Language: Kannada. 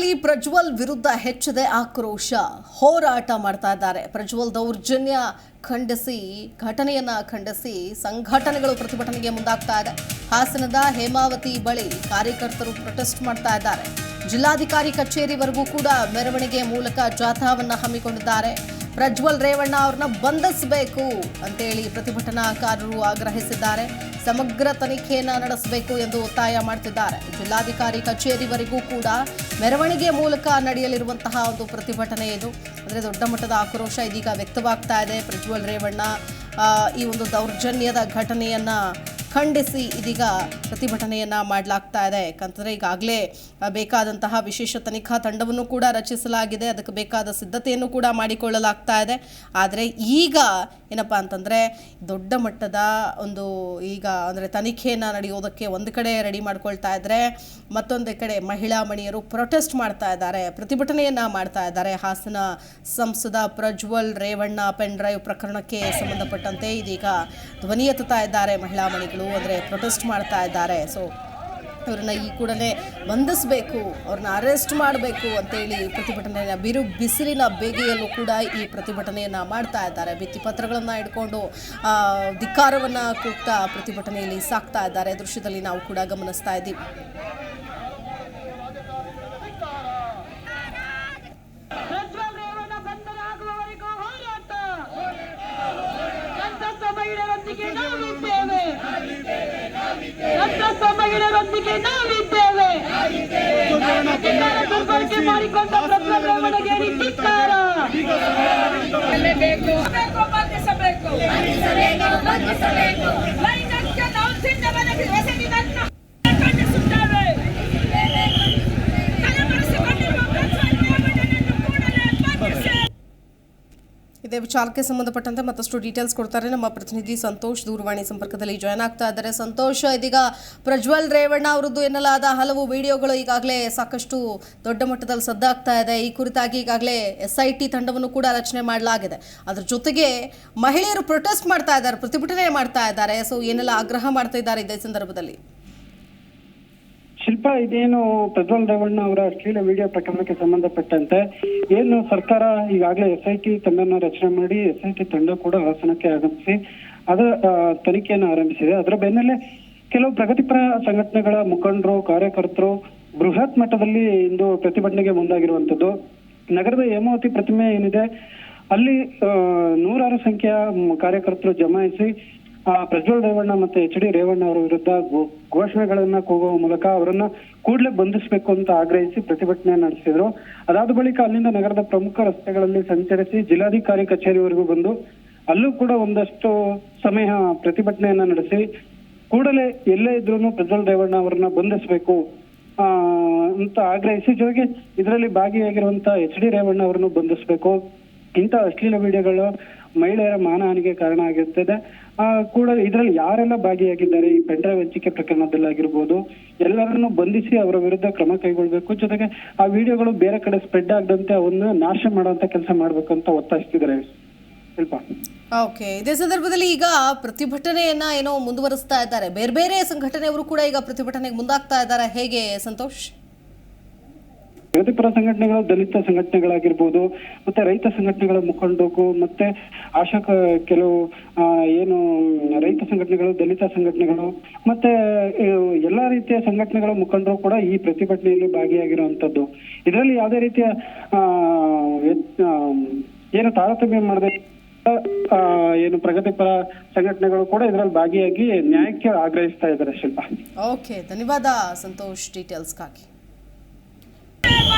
ಬೆಂಗಳೂರಿನಲ್ಲಿ ಪ್ರಜ್ವಲ್ ವಿರುದ್ಧ ಹೆಚ್ಚಿದೆ ಆಕ್ರೋಶ. ಹೋರಾಟ ಮಾಡ್ತಾ ಇದ್ದಾರೆ. ಪ್ರಜ್ವಲ್ ದೌರ್ಜನ್ಯ ಖಂಡಿಸಿ, ಘಟನೆಯನ್ನ ಖಂಡಿಸಿ ಸಂಘಟನೆಗಳು ಪ್ರತಿಭಟನೆಗೆ ಮುಂದಾಗ್ತಾ ಇದೆ. ಹಾಸನದ ಹೇಮಾವತಿ ಬಳಿ ಕಾರ್ಯಕರ್ತರು ಪ್ರೊಟೆಸ್ಟ್ ಮಾಡ್ತಾ ಇದ್ದಾರೆ. ಜಿಲ್ಲಾಧಿಕಾರಿ ಕಚೇರಿವರೆಗೂ ಕೂಡ ಮೆರವಣಿಗೆ ಮೂಲಕ ಜಾಥಾವನ್ನ ಹಮ್ಮಿಕೊಂಡಿದ್ದಾರೆ. ಪ್ರಜ್ವಲ್ ರೇವಣ್ಣ ಅವ್ರನ್ನ ಬಂಧಿಸಬೇಕು ಅಂತೇಳಿ ಪ್ರತಿಭಟನಾಕಾರರು ಆಗ್ರಹಿಸಿದ್ದಾರೆ. ಸಮಗ್ರ ತನಿಖೆಯನ್ನು ನಡೆಸಬೇಕು ಎಂದು ಒತ್ತಾಯ ಮಾಡ್ತಿದ್ದಾರೆ. ಜಿಲ್ಲಾಧಿಕಾರಿ ಕಚೇರಿವರೆಗೂ ಕೂಡ ಮೆರವಣಿಗೆ ಮೂಲಕ ನಡೆಯಲಿರುವಂತಹ ಒಂದು ಪ್ರತಿಭಟನೆ ಇದು. ಅಂದರೆ ದೊಡ್ಡ ಮಟ್ಟದ ಆಕ್ರೋಶ ಇದೀಗ ವ್ಯಕ್ತವಾಗ್ತಾ ಇದೆ. ಪ್ರಜ್ವಲ್ ರೇವಣ್ಣ ಈ ಒಂದು ದೌರ್ಜನ್ಯದ ಘಟನೆಯನ್ನ ಖಂಡಿಸಿ ಇದೀಗ ಪ್ರತಿಭಟನೆಯನ್ನ ಮಾಡಲಾಗ್ತಾ ಇದೆ. ಯಾಕಂತಂದ್ರೆ ಈಗಾಗಲೇ ಬೇಕಾದಂತಹ ವಿಶೇಷ ತನಿಖಾ ತಂಡವನ್ನು ಕೂಡ ರಚಿಸಲಾಗಿದೆ. ಅದಕ್ಕೆ ಬೇಕಾದ ಸಿದ್ಧತೆಯನ್ನು ಕೂಡ ಮಾಡಿಕೊಳ್ಳಲಾಗ್ತಾ ಇದೆ. ಆದರೆ ಈಗ ಏನಪ್ಪಾ ಅಂತಂದ್ರೆ, ದೊಡ್ಡ ಮಟ್ಟದ ಒಂದು ಈಗ ಅಂದರೆ ತನಿಖೆಯನ್ನು ನಡೆಯೋದಕ್ಕೆ ಒಂದು ಕಡೆ ರೆಡಿ ಮಾಡ್ಕೊಳ್ತಾ ಇದ್ರೆ, ಮತ್ತೊಂದು ಕಡೆ ಮಹಿಳಾ ಮಣಿಯರು ಪ್ರೊಟೆಸ್ಟ್ ಮಾಡ್ತಾ ಇದ್ದಾರೆ, ಪ್ರತಿಭಟನೆಯನ್ನ ಮಾಡ್ತಾ ಇದ್ದಾರೆ. ಹಾಸನ ಸಂಸದ ಪ್ರಜ್ವಲ್ ರೇವಣ್ಣ, ಪೆನ್ ಡ್ರೈವ್ ಪ್ರಕರಣಕ್ಕೆ ಸಂಬಂಧಪಟ್ಟಂತೆ ಇದೀಗ ಧ್ವನಿ ಎತ್ತುತ್ತಾ ಇದ್ದಾರೆ ಮಹಿಳಾ ಮಣಿಗಳು. ಅಂದರೆ ಪ್ರೊಟೆಸ್ಟ್ ಮಾಡ್ತಾ ಇದ್ದಾರೆ. ಸೊ ಅವ್ರನ್ನ ಈ ಕೂಡಲೇ ಬಂಧಿಸಬೇಕು, ಅವ್ರನ್ನ ಅರೆಸ್ಟ್ ಮಾಡಬೇಕು ಅಂತೇಳಿ ಪ್ರತಿಭಟನೆ ಬಿರು ಬಿಸಿಲಿನ ಬೇಗೆಯಲ್ಲೂ ಕೂಡ ಈ ಪ್ರತಿಭಟನೆಯನ್ನು ಮಾಡ್ತಾ ಇದ್ದಾರೆ. ಭಿತ್ತಿಪತ್ರಗಳನ್ನು ಇಟ್ಕೊಂಡು ಧಿಕ್ಕಾರವನ್ನು ಕೂಗ್ತಾ ಪ್ರತಿಭಟನೆಯಲ್ಲಿ ಸಾಕ್ತಾ ಇದ್ದಾರೆ. ದೃಶ್ಯದಲ್ಲಿ ನಾವು ಕೂಡ ಗಮನಿಸ್ತಾ ಇದ್ದೀವಿ ಪ್ರಜ್ವಲ್ ರೇವಣ್ಣ ಬಂಧನವಾಗುವವರೆಗೂ ಹೋರಾಟ ಸಂತಸ್ತ ಮಹಿಳೆಯರೊಂದಿಗೆ ನಾವಿದ್ದೇವೆ ಮಹಿಳೆಯರೊಂದಿಗೆ ನಾವಿದ್ದೇವೆ. ದುರ್ಬಳಕೆ ಮಾಡಿಕೊಂಡ ಧಿಕ್ಕಾರ ಬೇಕು ಬಂಧಿಸಬೇಕು. ಲೈಂಗಿಕ ವಿಚಾರಕ್ಕೆ ಸಂಬಂಧಪಟ್ಟಂತೆ ಮತ್ತಷ್ಟು ಡೀಟೇಲ್ಸ್ ಕೊಡ್ತಾರೆ. ನಮ್ಮ ಪ್ರತಿನಿಧಿ ಸಂತೋಷ್ ದೂರವಾಣಿ ಸಂಪರ್ಕದಲ್ಲಿ ಜಾಯ್ನ್ ಆಗ್ತಾ ಇದ್ದಾರೆ. ಸಂತೋಷ್, ಇದೀಗ ಪ್ರಜ್ವಲ್ ರೇವಣ್ಣ ಅವರದ್ದು ಎನ್ನಲಾದ ಹಲವು ವಿಡಿಯೋಗಳು ಈಗಾಗಲೇ ಸಾಕಷ್ಟು ದೊಡ್ಡ ಮಟ್ಟದಲ್ಲಿ ಸದ್ದಾಗ್ತಾ ಇದೆ. ಈ ಕುರಿತಾಗಿ ಈಗಾಗಲೇ ಎಸ್ ಐ ಟಿ ತಂಡವನ್ನು ಕೂಡ ರಚನೆ ಮಾಡಲಾಗಿದೆ. ಅದ್ರ ಜೊತೆಗೆ ಮಹಿಳೆಯರು ಪ್ರೊಟೆಸ್ಟ್ ಮಾಡ್ತಾ ಇದ್ದಾರೆ, ಪ್ರತಿಭಟನೆ ಮಾಡ್ತಾ ಇದ್ದಾರೆ. ಸೊ ಏನೆಲ್ಲ ಆಗ್ರಹ ಮಾಡ್ತಾ ಇದ್ದಾರೆ ಇದೇ ಸಂದರ್ಭದಲ್ಲಿ? ಶಿಲ್ಪ, ಇದೇನು ಪ್ರಜ್ವಲ್ ರೇವಣ್ಣ ಅವರ ಅಶ್ಲೀಲ ವಿಡಿಯೋ ಪ್ರಕರಣಕ್ಕೆ ಸಂಬಂಧಪಟ್ಟಂತೆ ಏನು ಸರ್ಕಾರ ಈಗಾಗಲೇ ಎಸ್ ಐ ಟಿ ತಂಡನ ರಚನೆ ಮಾಡಿ ಎಸ್ ಐ ಟಿ ತಂಡ ಕೂಡ ಹಾಸನಕ್ಕೆ ಆಗಮಿಸಿ ಅದರ ತನಿಖೆಯನ್ನು ಆರಂಭಿಸಿದೆ. ಅದರ ಬೆನ್ನಲ್ಲೇ ಕೆಲವು ಪ್ರಗತಿಪರ ಸಂಘಟನೆಗಳ ಮುಖಂಡರು, ಕಾರ್ಯಕರ್ತರು ಬೃಹತ್ ಮಟ್ಟದಲ್ಲಿ ಇಂದು ಪ್ರತಿಭಟನೆಗೆ ಮುಂದಾಗಿರುವಂತದ್ದು ನಗರದ ಹೇಮಾವತಿ ಪ್ರತಿಮೆ ಏನಿದೆ, ಅಲ್ಲಿ ನೂರಾರು ಸಂಖ್ಯೆಯ ಕಾರ್ಯಕರ್ತರು ಜಮಾಯಿಸಿ ಪ್ರಜ್ವಲ್ ರೇವಣ್ಣ ಮತ್ತೆ ಎಚ್ ಡಿ ರೇವಣ್ಣ ಅವರ ವಿರುದ್ಧ ಘೋಷಣೆಗಳನ್ನ ಕೂಗುವ ಮೂಲಕ ಅವರನ್ನ ಕೂಡಲೇ ಬಂಧಿಸಬೇಕು ಅಂತ ಆಗ್ರಹಿಸಿ ಪ್ರತಿಭಟನೆ ನಡೆಸಿದ್ರು. ಅದಾದ ಬಳಿಕ ಅಲ್ಲಿಂದ ನಗರದ ಪ್ರಮುಖ ರಸ್ತೆಗಳಲ್ಲಿ ಸಂಚರಿಸಿ ಜಿಲ್ಲಾಧಿಕಾರಿ ಕಚೇರಿವರೆಗೂ ಬಂದು ಅಲ್ಲೂ ಕೂಡ ಒಂದಷ್ಟು ಸಮಯ ಪ್ರತಿಭಟನೆಯನ್ನ ನಡೆಸಿ ಕೂಡಲೇ ಎಲ್ಲೇ ಇದ್ರೂ ಪ್ರಜ್ವಲ್ ರೇವಣ್ಣ ಅವರನ್ನ ಬಂಧಿಸಬೇಕು ಅಂತ ಆಗ್ರಹಿಸಿ ಜೊತೆಗೆ ಇದರಲ್ಲಿ ಭಾಗಿಯಾಗಿರುವಂತ ಎಚ್ ಡಿ ರೇವಣ್ಣ ಅವರನ್ನು ಬಂಧಿಸಬೇಕು. ಇಂಥ ಅಶ್ಲೀಲ ವಿಡಿಯೋಗಳು ಮಹಿಳೆಯರ ಮಾನಹಾನಿಗೆ ಕಾರಣ ಆಗಿರ್ತದೆ. ಕೂಡ ಇದರಲ್ಲಿ ಯಾರೆಲ್ಲ ಭಾಗಿಯಾಗಿದ್ದಾರೆ ಈ ಪೆಂಡ್ರೈವ್ ಹಂಚಿಕೆ ಪ್ರಕರಣದಲ್ಲಾಗಿರ್ಬೋದು, ಎಲ್ಲರನ್ನು ಬಂಧಿಸಿ ಅವರ ವಿರುದ್ಧ ಕ್ರಮ ಕೈಗೊಳ್ಬೇಕು. ಜೊತೆಗೆ ಆ ವಿಡಿಯೋಗಳು ಬೇರೆ ಕಡೆ ಸ್ಪ್ರೆಡ್ ಆಗದಂತೆ ಅವನ್ನ ನಾಶ ಮಾಡುವಂತ ಕೆಲಸ ಮಾಡ್ಬೇಕು ಅಂತ ಒತ್ತಾಯಿಸ್ತಿದ್ದಾರೆ. ಶಿಲ್ಪ ಓಕೆ. ಇದೇ ಸಂದರ್ಭದಲ್ಲಿ ಈಗ ಪ್ರತಿಭಟನೆಯನ್ನ ಏನೋ ಮುಂದುವರಿಸ್ತಾ ಇದ್ದಾರೆ. ಬೇರೆ ಬೇರೆ ಸಂಘಟನೆಯವರು ಕೂಡ ಈಗ ಪ್ರತಿಭಟನೆಗೆ ಮುಂದಾಗ್ತಾ ಇದ್ದಾರೆ. ಹೇಗೆ ಸಂತೋಷ್? ಪ್ರಗತಿಪರ ಸಂಘಟನೆಗಳು, ದಲಿತ ಸಂಘಟನೆಗಳಾಗಿರ್ಬೋದು, ಮತ್ತೆ ರೈತ ಸಂಘಟನೆಗಳ ಮುಖಂಡಕ್ಕೂ ಮತ್ತೆ ಆಶಾ ಕೆಲವು ಏನು, ರೈತ ಸಂಘಟನೆಗಳು, ದಲಿತ ಸಂಘಟನೆಗಳು, ಮತ್ತೆ ಎಲ್ಲಾ ರೀತಿಯ ಸಂಘಟನೆಗಳ ಮುಖಂಡರು ಕೂಡ ಈ ಪ್ರತಿಭಟನೆಯಲ್ಲಿ ಭಾಗಿಯಾಗಿರುವಂತದ್ದು. ಇದರಲ್ಲಿ ಯಾವುದೇ ರೀತಿಯ ಏನು ತಾರತಮ್ಯ ಮಾಡದೆ ಏನು ಪ್ರಗತಿಪರ ಸಂಘಟನೆಗಳು ಕೂಡ ಇದರಲ್ಲಿ ಭಾಗಿಯಾಗಿ ನ್ಯಾಯಕ್ಕೆ ಆಗ್ರಹಿಸ್ತಾ ಇದ್ದಾರೆ ಶಿಲ್ಪ. ಓಕೆ, ಧನ್ಯವಾದ ಸಂತೋಷ್ ಡೀಟೇಲ್ಸ್ಗಾಗಿ